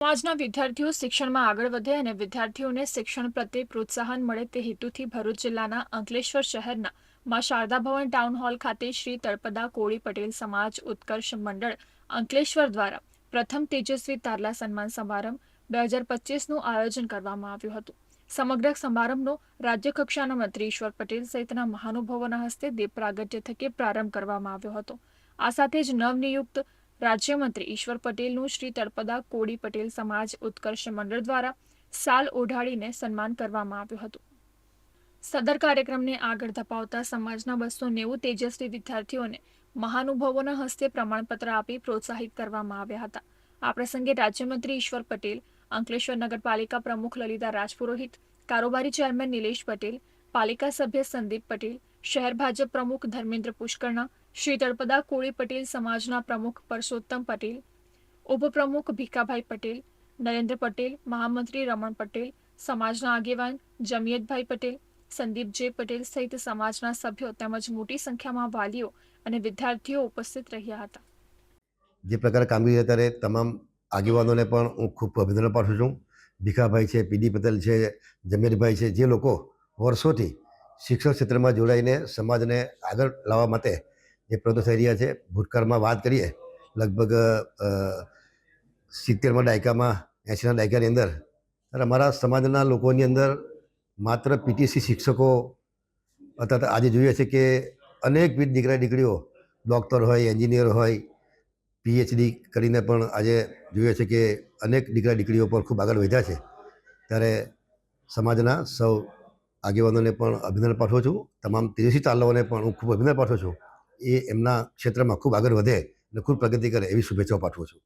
સમાજના વિદ્યાર્થીઓ શિક્ષણમાં આગળ વધે અને વિદ્યાર્થીઓને શિક્ષણ પ્રત્યે પ્રોત્સાહન મળે તે હેતુથી ભરૂચ જિલ્લાના અંકલેશ્વર શહેરના માં શારદા ભવન ટાઉન હોલ ખાતે શ્રી તળપદા કોળી પટેલ સમાજ ઉત્કર્ષ મંડળ અંકલેશ્વર દ્વારા પ્રથમ તેજસ્વી તારલા સન્માન સમારંભ બે હજાર પચીસનું આયોજન કરવામાં આવ્યું હતું. સમગ્ર સમારંભનો રાજ્ય કક્ષાના મંત્રી ઈશ્વર પટેલ સહિતના મહાનુભાવોના હસ્તે દીપ પ્રાગટ્ય થકી પ્રારંભ કરવામાં આવ્યો હતો. આ સાથે જ નવનિયુક્ત રાજ્યમંત્રી ઈશ્વર પટેલનું શ્રી તળપદા કોડી પટેલ સમાજ ઉત્કર્ષ મંડળ દ્વારા સાલ ઓઢાડીને સન્માન કરવામાં આવ્યું હતું. સદર કાર્યક્રમને આગળ ધપાવતા સમાજના બસો નેવું તેજસ્વી વિદ્યાર્થીઓને મહાનુભાવોના હસ્તે પ્રમાણપત્ર આપી પ્રોત્સાહિત કરવામાં આવ્યા હતા. આ પ્રસંગે રાજ્યમંત્રી ઈશ્વર પટેલ, અંકલેશ્વર નગરપાલિકા પ્રમુખ લલિતા રાજપુરોહિત, કારોબારી ચેરમેન નિલેશ પટેલ, પાલિકા સભ્ય સંદીપ પટેલ, શહેર ભાજપ પ્રમુખ ધર્મેન્દ્ર પુષ્કરણા શ્રી તળપદા કોળી પટેલ સમાજના પ્રમુખ પરસોત્તમ પટેલ, ઉપપ્રમુખ ભીખાભાઈ પટેલ, નરેન્દ્ર પટેલ, મહામંત્રી રમણ પટેલ, સમાજના આગેવાન જમિયતભાઈ પટેલ સંદીપ જે પટેલ સહિત સમાજના સભ્યો તેમજ મોટી સંખ્યામાં વાલીઓ અને વિદ્યાર્થીઓ ઉપસ્થિત રહ્યા હતા. જે પ્રકારે કામગીરી અત્યારે તમામ આગેવાનોને પણ હું ખૂબ અભિનંદન પાઠવું છું. ભીખાભાઈ છે, પીડી પટેલ છે જમીરભાઈ છે, જે લોકો વર્ષોથી શિક્ષણ ક્ષેત્રમાં જોડાઈને સમાજને આગળ લાવવા માટે જે પ્રદેશ એરિયા છે. ભૂતકાળમાં વાત કરીએ, લગભગ સિત્તેરમાં દાયકામાં, એંશીના દાયકાની અંદર, ત્યારે અમારા સમાજના લોકોની અંદર માત્ર પીટીસી શિક્ષકો અથવા આજે જોઈએ છે કે અનેકવિધ દીકરા દીકરીઓ ડૉક્ટર હોય, એન્જિનિયર હોય પીએચડી કરીને પણ આજે જોઈએ છે કે અનેક દીકરા દીકરીઓ પર ખૂબ આગળ વધ્યા છે. ત્યારે સમાજના સૌ આગેવાનોને પણ અભિનંદન પાઠવું છું. તમામ તેજસ્વી ચાલવાને પણ હું ખૂબ અભિનંદન પાઠવું છું. એ એમના ક્ષેત્રમાં ખૂબ આગળ વધે અને ખૂબ પ્રગતિ કરે એવી શુભેચ્છાઓ પાઠવું છું.